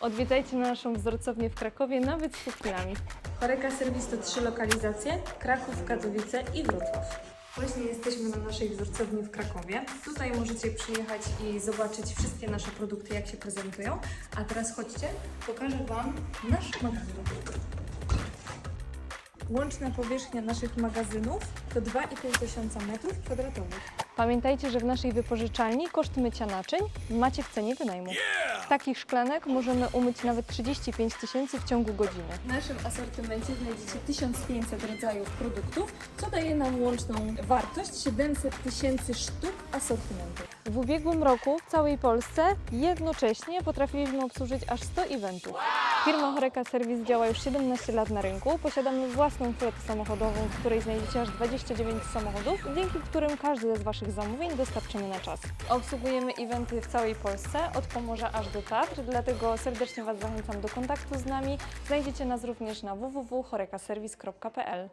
Odwiedzajcie naszą wzorcownię w Krakowie nawet z chwilami. Choreka Serwis to trzy lokalizacje: Kraków, Katowice i Wrocław. Właśnie jesteśmy na naszej wzorcowni w Krakowie. Tutaj możecie przyjechać i zobaczyć wszystkie nasze produkty, jak się prezentują. A teraz chodźcie, pokażę Wam nasz magazyn. Łączna powierzchnia naszych magazynów to 2,5 tysiąca metrów kwadratowych. Pamiętajcie, że w naszej wypożyczalni koszt mycia naczyń macie w cenie wynajmu. Takich szklanek możemy umyć nawet 35 tysięcy w ciągu godziny. W naszym asortymencie znajdziecie 1500 rodzajów produktów, co daje nam łączną wartość 700 tysięcy sztuk asortymentu. W ubiegłym roku w całej Polsce jednocześnie potrafiliśmy obsłużyć aż 100 eventów. Firma Horeca Service działa już 17 lat na rynku. Posiadamy własną flotę samochodową, w której znajdziecie aż 29 samochodów, dzięki którym każdy z Waszych zamówień dostarczymy na czas. Obsługujemy eventy w całej Polsce, od Pomorza aż do Tatr, dlatego serdecznie Was zachęcam do kontaktu z nami. Znajdziecie nas również na www.horecaservice.pl.